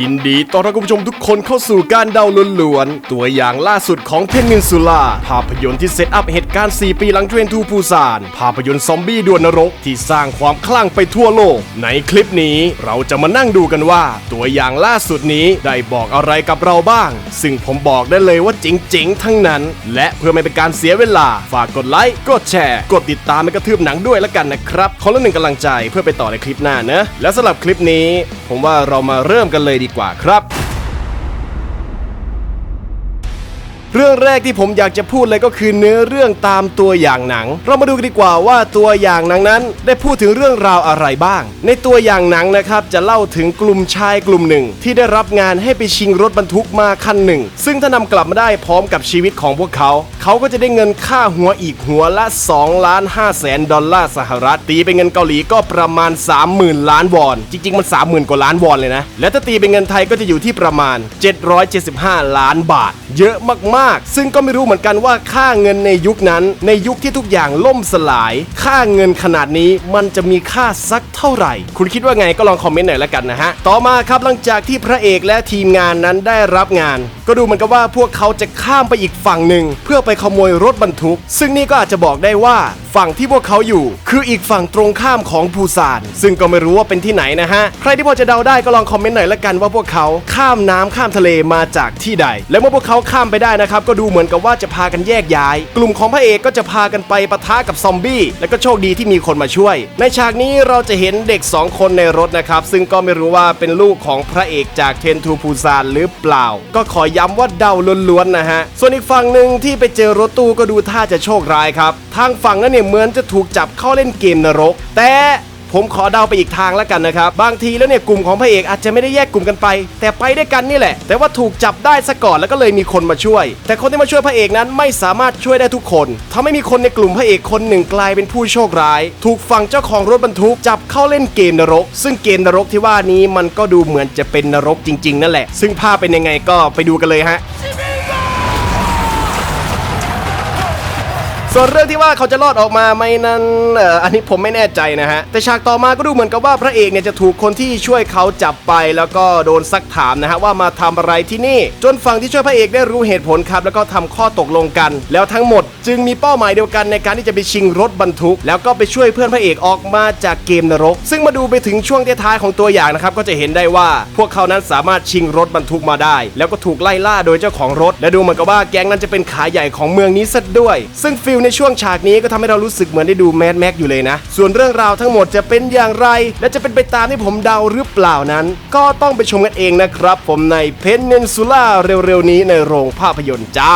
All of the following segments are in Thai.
ยินดีต้อนรับคุณผู้ชมทุกคนเข้าสู่การเดาล้วนๆ ตัวอย่างล่าสุดของเพนนินซูล่าภาพยนตร์ที่เซตอัพเหตุการณ์ 4 ปีหลังเทรนทูปูซาน ภาพยนตร์ซอมบี้ดวลนรกที่สร้างความคลั่งไปทั่วโลก ในคลิปนี้เราจะมานั่งดูกันว่า ตัวอย่างล่าสุดนี้ได้บอกอะไรกับเราบ้าง ซึ่งผมบอกได้เลยว่าเจ๋งๆ ทั้งนั้น และเพื่อไม่เป็นการเสียเวลา ฝากกดไลค์กดแชร์ กดติดตามและกระทืบหนังด้วยละกันนะครับคนละหนึ่งกำลังใจเพื่อไปต่อในคลิปหน้านะและสำหรับคลิปนี้ ผมว่าเรามาเริ่มกันเลยดีกว่าครับ เรื่องแรกที่ผมอยากจะพูดเลยก็คือเนื้อเรื่องตามตัวอย่างหนัง เรามาดูกันดีกว่าว่าตัวอย่างหนังนั้น ได้พูดถึงเรื่องราวอะไรบ้าง ในตัวอย่างหนังนะครับจะเล่าถึงกลุ่มชายกลุ่มหนึ่ง ที่ได้รับงานให้ไปชิงรถบรรทุกมาคันหนึ่ง ซึ่งถ้านำกลับมาได้พร้อมกับชีวิตของพวกเขา เขาก็จะได้เงินค่าหัวอีกหัวละ2ล้าน5แสนดอลลาร์สหรัฐตีเป็นเงินเกาหลีก็ประมาณ 30,000 ล้านวอน จริง ๆ มัน 30,000 กว่าล้านวอนเลยนะ และถ้าตีเป็นเงินไทยก็จะอยู่ที่ประมาณ 775 ล้านบาท เยอะมากๆซึ่งก็ไม่รู้เหมือนกันว่าค่าเงินในยุคนั้น ในยุคที่ทุกอย่างล่มสลาย ค่าเงินขนาดนี้มันจะมีค่าสักเท่าไหร่ คุณคิดว่าไงก็ลองคอมเมนต์หน่อยละกันนะฮะ ต่อมาครับหลังจากที่พระเอกและทีมงานนั้นได้รับงาน ก็ดูเหมือนกับว่าพวกเขาจะข้ามไปอีกฝั่งหนึ่งเพื่อไปขโมยรถบรรทุก ซึ่งนี่ก็อาจจะบอกได้ว่า ฝั่งที่พวกเขาอยู่ คืออีกฝั่งตรงข้ามของปูซาน ซึ่งก็ไม่รู้ว่าเป็นที่ไหนนะฮะ ใครที่พอจะเดาได้ก็ลองคอมเมนต์หน่อยละกันว่าพวกเขาข้ามน้ำข้ามทะเลมาจากที่ใด และเมื่อพวกเขาข้ามไปได้นะครับก็ดูเหมือนกับว่าจะพากันแยกย้าย กลุ่มของพระเอกก็จะพากันไปปะทะกับซอมบี้และก็โชคดีที่มีคนมาช่วย ในฉากนี้เราจะเห็นเด็ก 2 คนในรถนะครับซึ่งก็ไม่รู้ว่าเป็นลูกของพระเอกจากเทนทูปูซานหรือเปล่า ก็ขอย้ำว่าเดาล้วนๆนะฮะส่วนอีกฝั่งหนึ่งที่ไปเจอรถตู้ก็ดูท่าจะโชคร้ายครับ ทางฝั่งนั้นเนี่ยเหมือนจะถูกจับเข้าเล่นเกมนรก แต่ผมขอเดาไปอีกทางแล้วกันนะครับ บางทีแล้วเนี่ยกลุ่มของพระเอกอาจจะไม่ได้แยกกลุ่มกันไป แต่ไปด้วยกันนี่แหละ แต่ว่าถูกจับได้ซะก่อนแล้วก็เลยมีคนมาช่วย แต่คนที่มาช่วยพระเอกนั้นไม่สามารถช่วยได้ทุกคนทำให้มีคนในกลุ่มพระเอกคนหนึ่งกลายเป็นผู้โชคร้าย ถูกฝั่งเจ้าของรถบรรทุกจับเข้าเล่นเกมนรก ซึ่งเกมนรกที่ว่านี้มันก็ดูเหมือนจะเป็นนรกจริง ๆ นั่นแหละ ซึ่งภาพเป็นยังไงก็ไปดูกันเลยฮะ ส่วนเรื่องที่ว่าเขาจะรอดออกมาไหมนั้นเอ่ออันนี้ผมไม่แน่ใจนะฮะ แต่ฉากต่อมาก็ดูเหมือนกับว่าพระเอกเนี่ยจะถูกคนที่ช่วยเขาจับไป แล้วก็โดนซักถามนะฮะว่ามาทำอะไรที่นี่ จนฝั่งที่ช่วยพระเอกได้รู้เหตุผลครับ แล้วก็ทำข้อตกลงกัน แล้วทั้งหมดจึงมีเป้าหมายเดียวกันในการที่จะไปชิงรถบรรทุก แล้วก็ไปช่วยเพื่อนพระเอกออกมาจากเกมนรก ซึ่งมาดูไปถึงช่วงท้ายๆของตัวอย่างนะครับก็จะเห็นได้ว่าพวกเขานั้นสามารถชิงรถบรรทุกมาได้ แล้วก็ถูกไล่ล่าโดยเจ้าของรถ และดูเหมือนกับว่าแก๊งนั้นจะเป็นขาใหญ่ของเมืองนี้ซะด้วย ซึ่งฟิลในช่วงฉากนี้ก็ทำให้เรารู้สึกเหมือนได้ดูแมดแม็กอยู่เลยนะ ส่วนเรื่องราวทั้งหมดจะเป็นอย่างไร และจะเป็นไปตามที่ผมเดาหรือเปล่านั้น ก็ต้องไปชมกันเองนะครับ ผมในเพนเนนซูล่าเร็วๆนี้ในโรงภาพยนตร์จ้า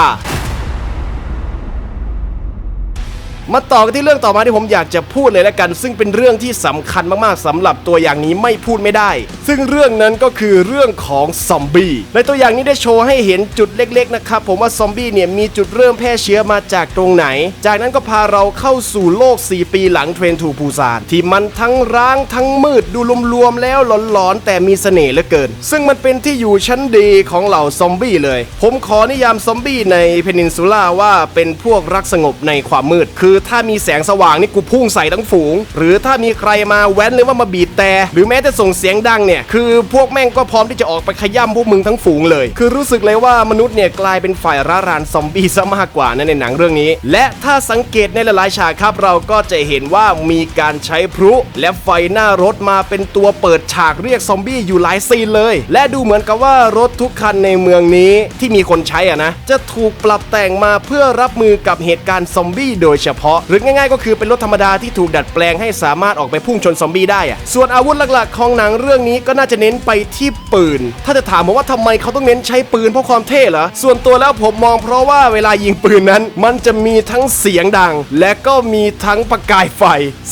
มาต่อกันที่เรื่องต่อมาที่ผมอยากจะพูดเลยละกัน ซึ่งเป็นเรื่องที่สำคัญมากๆสำหรับตัวอย่างนี้ไม่พูดไม่ได้ ซึ่งเรื่องนั้นก็คือเรื่องของซอมบี้ในตัวอย่างนี้ได้โชว์ให้เห็นจุดเล็กๆนะครับผมว่าซอมบี้เนี่ยมีจุดเริ่มแพร่เชื้อมาจากตรงไหน จากนั้นก็พาเราเข้าสู่โลก 4 ปีหลังเทรนทูปูซานที่มันทั้งร้างทั้งมืดดูรวมๆแล้วหลอนๆแต่มีเสน่ห์เหลือเกิน ซึ่งมันเป็นที่อยู่ชั้นดีของเหล่าซอมบี้เลย ผมขอนิยามซอมบี้ในเพนินซูล่าว่าเป็นพวกรักสงบในความมืดคือถ้ามีแสงสว่างนี่กูพุ่งใส่ทั้งฝูง หรือถ้ามีใครมาแว้นหรือว่ามาบีบแต่ หรือแม้จะส่งเสียงดังเนี่ย คือพวกแม่งก็พร้อมที่จะออกไปขย่ำพวกมึงทั้งฝูงเลย คือรู้สึกเลยว่ามนุษย์เนี่ยกลายเป็นฝ่ายร้ารานซอมบี้ซะมากกว่านะในหนังเรื่องนี้ และถ้าสังเกตในหลายๆฉากครับเราก็จะเห็นว่ามีการใช้พลุและไฟหน้ารถมาเป็นตัวเปิดฉากเรียกซอมบี้อยู่หลายซีนเลย และดูเหมือนกับว่ารถทุกคันในเมืองนี้ที่มีคนใช้อะนะจะถูกปรับแต่งมาเพื่อรับมือกับเหตุการณ์ซอมบี้โดยเฉพาะหรือง่ายๆ ก็คือเป็นรถธรรมดาที่ถูกดัดแปลงให้สามารถออกไปพุ่งชนซอมบี้ได้อะส่วนอาวุธหลักๆ ของหนังเรื่องนี้ก็น่าจะเน้นไปที่ปืน ถ้าจะถามผมว่าทำไมเขาต้องเน้นใช้ปืนเพราะความเท่เหรอ ส่วนตัวแล้วผมมองเพราะว่าเวลายิงปืนนั้น มันจะมีทั้งเสียงดัง และก็มีทั้งประกายไฟ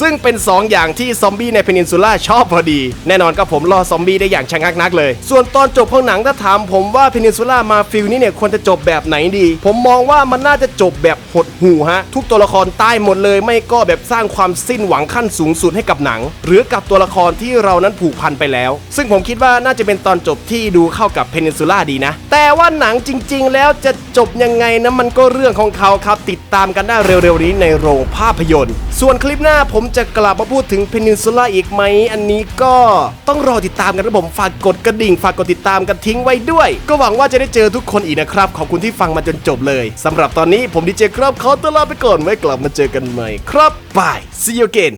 ซึ่งเป็น 2 อย่างที่ซอมบี้ในเพนินซูล่าชอบพอดี แน่นอนก็ผมรอซอมบี้ได้อย่างชะงักนักเลย ส่วนตอนจบของหนังถ้าถามผมว่าเพนินซูล่ามาฟิลนี้เนี่ยควรจะจบแบบไหนดี ผมมองว่ามันน่าจะจบแบบหดหูฮะ ทุกตัวละครตายหมดเลย ไม่ก็แบบสร้างความสิ้นหวังขั้นสูงสุดให้กับหนัง หรือกับตัวละครที่เรานั้นผูกพันไปแล้ว ซึ่งผมคิดว่าน่าจะเป็นตอนจบที่ดูเข้ากับเพนินซูล่าดีนะ แต่ว่าหนังจริง ๆ แล้วจะจบยังไงนะมันก็เรื่องของเขาครับติดตามกันได้เร็วๆนี้ในโรงภาพยนตร์ ส่วนคลิปหน้าผมจะกลับมาพูดถึงเพนินซูล่าอีกไหมอันนี้ก็ต้องรอติดตามกันนะผมฝากกดกระดิ่ง ฝากกดติดตามกันทิ้งไว้ด้วย ก็หวังว่าจะได้เจอทุกคนอีกนะครับขอบคุณที่ฟังมาจนจบเลยสำหรับตอนนี้ผมดีเจครับขอตัวลาไปก่อนไว้กลับมาเจอกันใหม่ครับบาย see you again